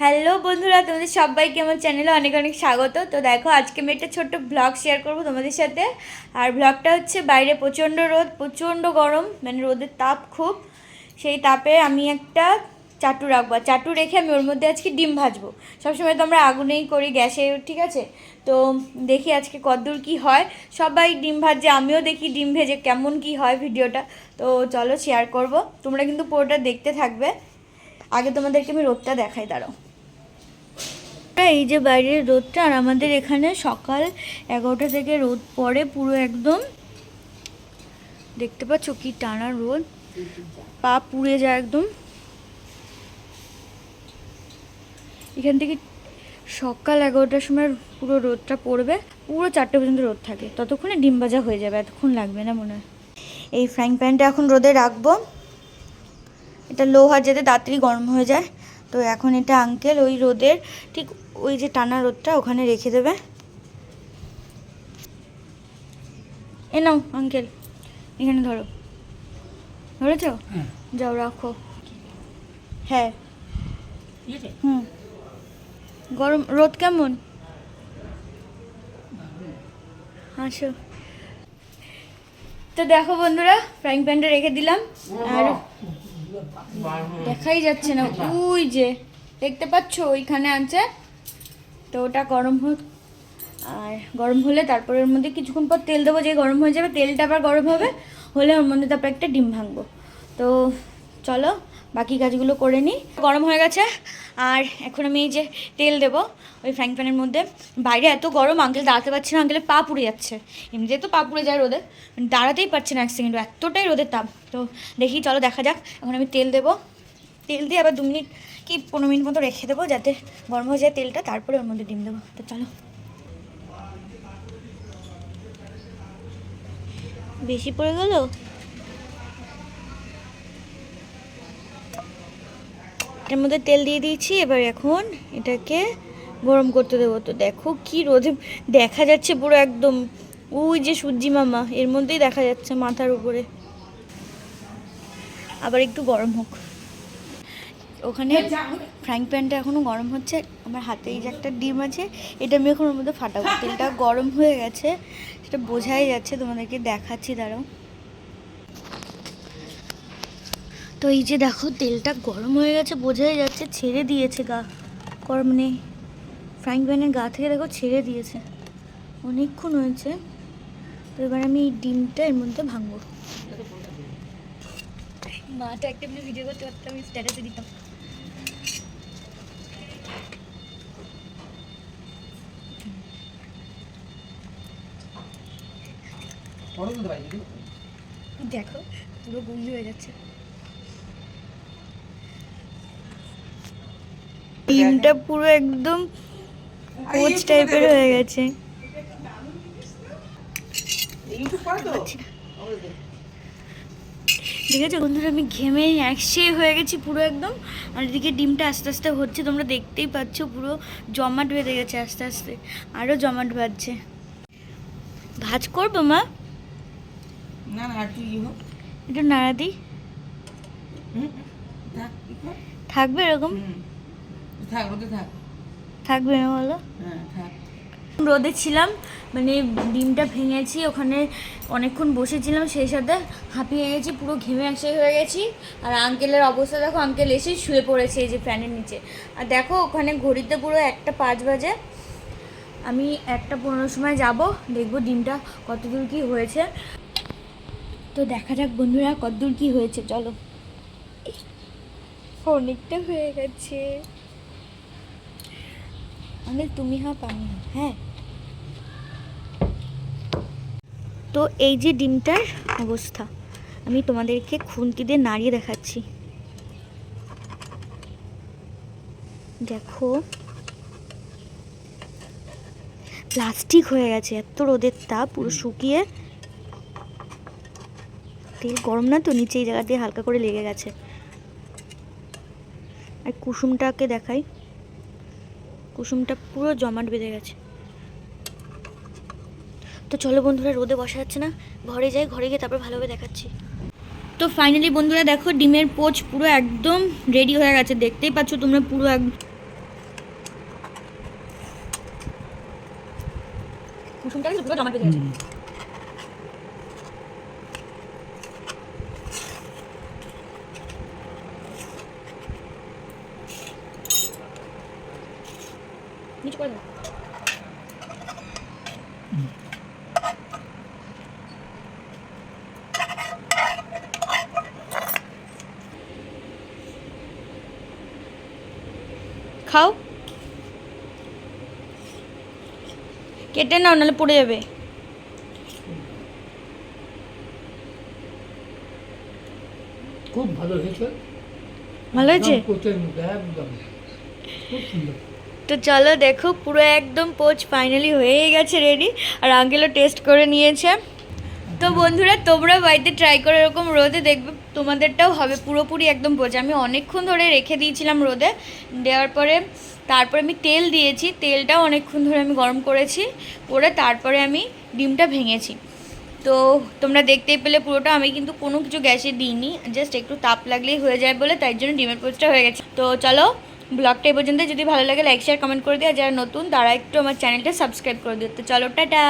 Hello বন্ধুরা, তোমাদের সবাইকে আমার চ্যানেলে অনেক অনেক স্বাগত। তো দেখো, আজকে আমি একটা ছোট্ট ব্লগ শেয়ার করব তোমাদের সাথে। আর ব্লগটা হচ্ছে বাইরে প্রচণ্ড রোদ, প্রচণ্ড গরম মানে রোদের তাপ খুব। সেই তাপে আমি একটা চাটু রাখব। চাটু রেখে আমি ওর মধ্যে আজকে ডিম ভাজবো। সবসময় তো আমরা আগুনেই করি গ্যাসে, ঠিক আছে? তো দেখি আজকে কদ্দূর কি হয়। সবাই ডিম ভাজে, আমিও দেখি ডিম ভেজে কেমন কি হয় ভিডিওটা। তো চলো শেয়ার করব। তোমরা কিন্তু পুরোটা দেখতে থাকবে। আগে তোমাদেরকে আমি রোদটা দেখাই, দাঁড়াও। এই যে বাইরের রোদটা আর আমাদের এখানে সকাল এগারোটা থেকে রোদ পড়ে পুরো একদম। দেখতে পাচ্ছ কি টানা রোদ। পা পুড়ে যায় একদম। এখান থেকে সকাল এগারোটার সময় পুরো রোদটা পড়বে। পুরো চারটে পর্যন্ত রোদ থাকে। ততক্ষণে ডিম ভাজা হয়ে যাবে। এতক্ষণ লাগবে না মনে হয়। এই ফ্রাইং প্যানটা এখন রোদে রাখব। এটা লোহার যাতে তাড়াতাড়ি গরম হয়ে যায়। তো এখন এটা আঙ্কেল ওই রোদের ঠিক ওই যে টানা রোদটা ওখানে রেখে দেবে। এ নাও আঙ্কেল এখানে ধরো। ধরেছ? যাও রাখো। হ্যাঁ। হুম। গরম রোদ কেমন? আসো। তো দেখো বন্ধুরা ফ্রাইং প্যানটা রেখে দিলাম। আর দেখাই যাচ্ছে না। ওই যে, দেখতে পাচ্ছ? ওইখানে আছে। তো ওটা গরম হোক। আর গরম হলে তারপরে ওর মধ্যে কিছুক্ষণ পর তেল দেবো। যে গরম হয়ে যাবে, তেলটা আবার গরম হবে, হলে ওর মধ্যে তারপর একটা ডিম ভাঙবো। তো চলো বাকি কাজগুলো করে নিই। গরম হয়ে গেছে, আর এখন আমি এই যে তেল দেবো ওই ফ্রাইং প্যানের মধ্যে। বাইরে এত গরম আঙ্কেল দাঁড়াতে পারছি না আঙ্কেলের পা পুড়ে যাচ্ছে। এমনিতে তো পা পুড়ে যায় রোদে দাঁড়াতেই পারছে না এক সেকেন্ড এতটাই রোদের তাপ। তো দেখি, চলো দেখা যাক। এখন আমি তেল দেবো। তেল দিয়ে আবার দু মিনিট কি পনেরো মিনিট মতো রেখে দেবো, যাতে গরম হয়ে যায় তেলটা, তারপরে ওর মধ্যে ডিম দেবো। তো চলো। বেশি পড়ে গেল? এর মধ্যে তেল দিয়ে দিয়েছি এবার এখন এটাকে গরম করতে দেবো। তো দেখো কি রোদে দেখা যাচ্ছে পুরো একদম ওই যে সূর্যি মামা এর মধ্যেই দেখা যাচ্ছে মাথার উপরে। আবার একটু গরম হোক। ওখানে ফ্রাইং প্যানটা এখনও গরম হচ্ছে আমার হাতে এই যে একটা ডিম আছে এটা আমি এখন ওর মধ্যে ফাটাবো। তেলটা গরম হয়ে গেছে সেটা বোঝাই যাচ্ছে তোমাদেরকে দেখাচ্ছি দাঁড়াও। তো এই যে দেখো তেলটা গরম হয়ে গেছে বোঝাই যাচ্ছে ছেড়ে দিয়েছে গা। গরম নেই ফ্রাইং প্যানের গা থেকে দেখো ছেড়ে দিয়েছে। অনেকক্ষণ হয়েছে। তো এবার আমি এই ডিমটা এর মধ্যে ভাঙবো। মাটা একটা ভিডিও করতে পারতাম আমি স্ট্যাটাসে দিতাম। দেখো। পুরো গুলি হয়ে যাচ্ছে। ডিমটা পুরো একদম কোচ টাইপের হয়ে গেছে। ঠিক আছে বন্ধুরা আমি ঘেমে একসে হয়ে গেছি পুরো একদম। আর এদিকে ডিমটা আস্তে আস্তে হচ্ছে তোমরা দেখতেই পাচ্ছ পুরো জমাট বেঁধে গেছে আস্তে আস্তে আরও জমাট বাঁধছে। ভাজ করব মা? না হোক। একটু নাড়া দিই। থাকবে এরকম। থাক ওতে থাক। থাকবে না বলো? হ্যাঁ থাক। রোদে ছিলাম মানে ডিমটা ভেঙেছি ওখানে অনেকক্ষণ বসেছিলাম সেই সাথে হাঁপিয়ে গেছি পুরো ঘেমে একসাথে হয়ে গেছি। আর আঙ্কেলের অবস্থা দেখো আঙ্কেল এসে শুয়ে পড়েছে এই যে ফ্যানের নিচে। আর দেখো ওখানে ঘড়িতে পুরো একটা পাঁচ বাজে। আমি একটা পনেরো সময় যাব দেখব ডিমটা কতদূর কি হয়েছে। তো দেখা যাক বন্ধুরা কতদূর কি হয়েছে চলো। অনেকটা হয়ে গেছে। অনেক তুমি হাফ পানি হ্যাঁ। তো এই যে ডিমটার অবস্থা, আমি তোমাদেরকে খুন্তি দিয়ে নাড়িয়ে দেখাচ্ছি। দেখো, প্লাস্টিক হয়ে গেছে, এত রোদের তাপ, পুরো শুকিয়ে। তেল গরম না তো, নিচে এই জায়গা দিয়ে হালকা করে লেগে গেছে। আর কুসুমটাকে দেখাই। কুসুমটা পুরো জমাট বেঁধে গেছে। তো চলো বন্ধুরা, রোদে বসা যাচ্ছে না। ঘরে যাই, ঘরে গিয়ে তারপর ভালোভাবে দেখাচ্ছি। তো ফাইনালি বন্ধুরা, দেখো ডিমের পোচ পুরো একদম রেডি হয়ে গেছে। দেখতেই পাচ্ছ তোমরা পুরো এক কুসুমটা পুরো জমা বেঁধে গেছে। করে খাও। কেটে নাও নাহলে পড়ে যাবে। খুব ভালো হয়েছে। ভালো হয়েছে? খুব সুন্দর। তো চলো দেখো, পুরো একদম পোচ ফাইনালি হয়ে গেছে রেডি আর আঙ্কেলও টেস্ট করে নিয়েছে। তো বন্ধুরা, তোমরা বাড়িতে ট্রাই করে এরকম রোদে দেখবে, তোমাদেরটাও হবে পুরোপুরি একদম পোচ আমি অনেকক্ষণ ধরে রেখে দিয়েছিলাম রোদে, দেওয়ার পরে তারপরে আমি তেল দিয়েছি, তেলটাও অনেকক্ষণ ধরে আমি গরম করেছি, করে তারপরে আমি ডিমটা ভেঙেছি। তো তোমরা দেখতেই পেলে পুরোটা, আমি কিন্তু কোনো কিছু গ্যাসে দিইনি জাস্ট একটু তাপ লাগলেই হয়ে যায় বলে, তাই জন্য ডিমের পোচটা হয়ে গেছে। তো চলো ব্লগটা এই পর্যন্ত। যদি ভালো লাগে লাইক শেয়ার কমেন্ট করে দিও। আর যারা নতুন, তারা একটু আমার চ্যানেলটা সাবস্ক্রাইব করে দিও। তো চলো, টাটা!